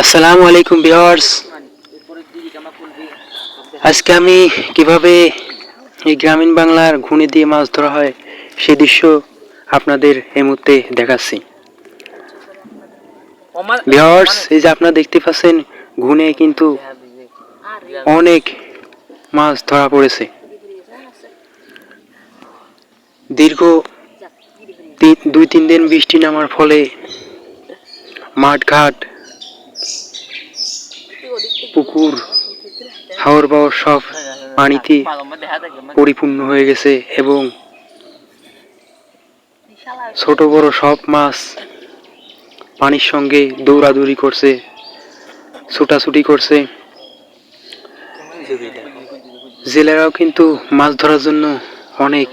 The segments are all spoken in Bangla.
আসসালামু আলাইকুম ভিউয়ার্স। আজকে আমি কীভাবে এই গ্রামীণ বাংলার ঘুণে দিয়ে মাছ ধরা হয় সেই দৃশ্য আপনাদের এই মুহূর্তে দেখাচ্ছি। ভিউয়ার্স, এই যে আপনারা দেখতে পাচ্ছেন, ঘুণে কিন্তু অনেক মাছ ধরা পড়েছে। দীর্ঘ দুই তিন দিন বৃষ্টি নামার ফলে মাঠঘাট পুকুর, হাওর বাওর সব পানিতে পরিপূর্ণ হয়ে গেছে এবং ছোট বড় সব মাছ পানির সঙ্গে দৌড়াদৌড়ি করছে, ছুটাছুটি করছে। জেলেরাও কিন্তু মাছ ধরার জন্য অনেক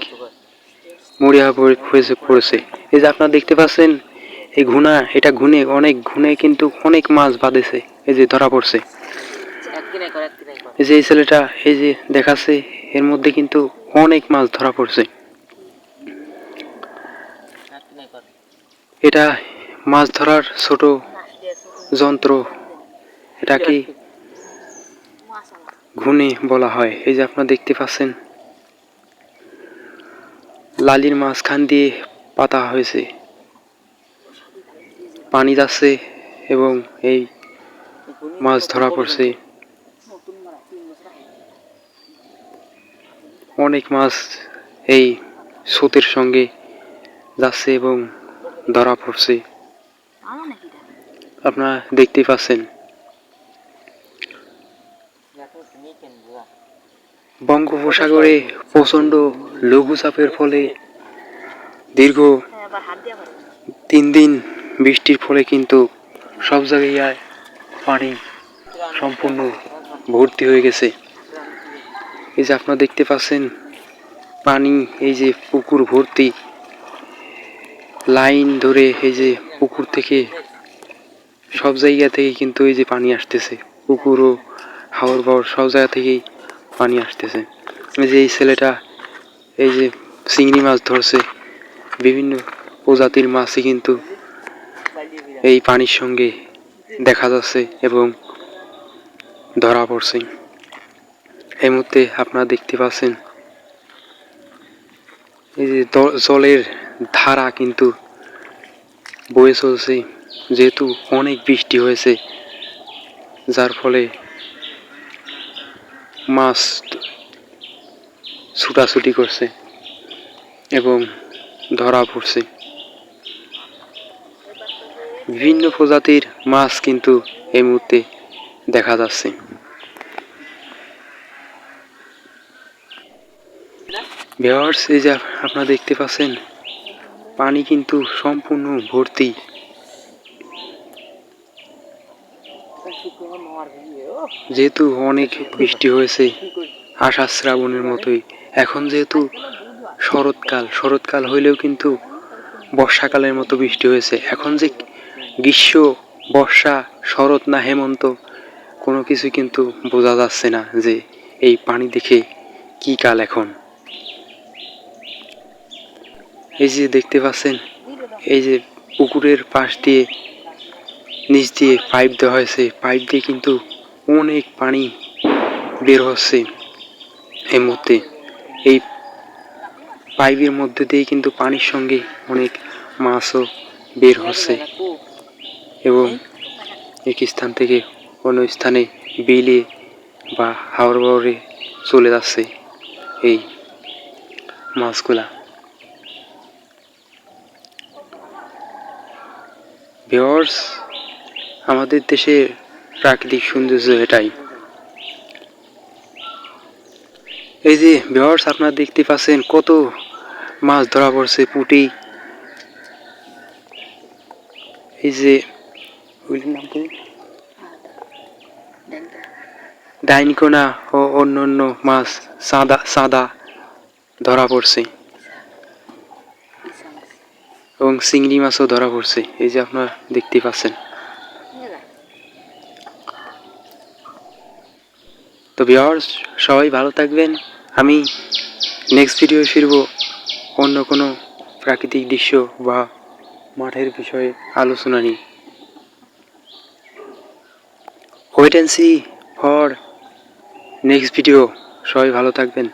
মরিয়া হয়েছে পড়েছে। এই যে আপনারা দেখতে পাচ্ছেন, এই ঘুনা, এটা ঘুনে, অনেক ঘুনে কিন্তু অনেক মাছ বাঁধেছে, এই যে ধরা পড়ছে। এই যে এই ছেলেটা এই যে দেখাচ্ছে এর মধ্যে কিন্তু অনেক মাছ ধরা পড়ছে। এটা মাছ ধরার ছোট যন্ত্র। এটা কি ঘুনে বলা হয়? এই যে আপনারা দেখতে পাচ্ছেন লালির মাঝখান দিয়ে পাতা হয়েছে। পানি যাচ্ছে এবং এই মাছ ধরা পড়ছে। অনেক মাছ এই স্রোতের সঙ্গে যাচ্ছে এবং ধরা পড়ছে। আপনারা দেখতেই পাচ্ছেন। বঙ্গোপসাগরে প্রচণ্ড লঘুচাপের ফলে দীর্ঘ তিন দিন বৃষ্টির ফলে কিন্তু সব জায়গায় পানি সম্পূর্ণ ভর্তি হয়ে গেছে। এই যে আপনারা দেখতে পাচ্ছেন, পানি, এই যে পুকুর ভর্তি, লাইন ধরে এই যে পুকুর থেকে সব জায়গা থেকে কিন্তু এই যে পানি আসতেছে। পুকুর ও হাওর বাওর সব জায়গা থেকেই পানি আসতেছে। এই যে এই ছেলেটা এই যে চিংড়ি মাছ ধরছে, বিভিন্ন প্রজাতির মাছই কিন্তু এই পানির সঙ্গে দেখা যাচ্ছে এবং ধরা পড়ছে। এই মুহূর্তে আপনারা দেখতে পাচ্ছেন এই যে জলের ধারা কিন্তু বয়ে চলছে, যেহেতু অনেক বৃষ্টি হয়েছে, যার ফলে মাছ ছুটাছুটি করছে এবং ধরা পড়ছে। বিভিন্ন প্রজাতির মাছ কিন্তু এই মুহূর্তে দেখা যাচ্ছে। এই যে আপনারা দেখতে পাচ্ছেন, পানি কিন্তু সম্পূর্ণ ভর্তি। যেহেতু অনেক বৃষ্টি হয়েছে আষাঢ় শ্রাবণের মতোই। এখন যেহেতু শরৎকাল শরৎকাল হইলেও কিন্তু বর্ষাকালের মতো বৃষ্টি হয়েছে। এখন যে গ্রীষ্ম, বর্ষা, শরৎ না হেমন্ত, কোনো কিছু কিন্তু বোঝা যাচ্ছে না যে এই পানি দেখে কি কাল এখন। এই যে দেখতে পাচ্ছেন, এই যে পুকুরের পাশ দিয়ে, নিচ দিয়ে পাইপ দেওয়া হয়েছে। পাইপ দিয়ে কিন্তু অনেক পানি বের হচ্ছে এই মুহূর্তে। এই পাইপের মধ্যে দিয়ে কিন্তু পানির সঙ্গে অনেক মাছও বের হচ্ছে এবং এক স্থান থেকে অন্য স্থানে বিলে বা হাওড় বাওড়ে চলে যাচ্ছে এই মাছগুলা। ভিওর্স আমাদের দেশের প্রাকৃতিক সৌন্দর্য এটাই। এই যে ভিওর্স আপনারা দেখতে পাচ্ছেন কত মাছ ধরা পড়ছে, পুঁটি। এই যে কি? ডাইনকোনা ও অন্য অন্য মাছ সাদা সাদা ধরা পড়ছে। এবং চিংড়ি মাছও ধরা পড়ছে। এই যে আপনারা দেখতে পাচ্ছেন। তো ভিওর্স সবাই ভালো থাকবেন। আমি নেক্সট ভিডিও ফিরবো অন্য কোনো প্রাকৃতিক দৃশ্য বা মাঠের বিষয়ে আলোচনা নিয়ে। Wait and see for next video সবাই ভালো থাকবেন।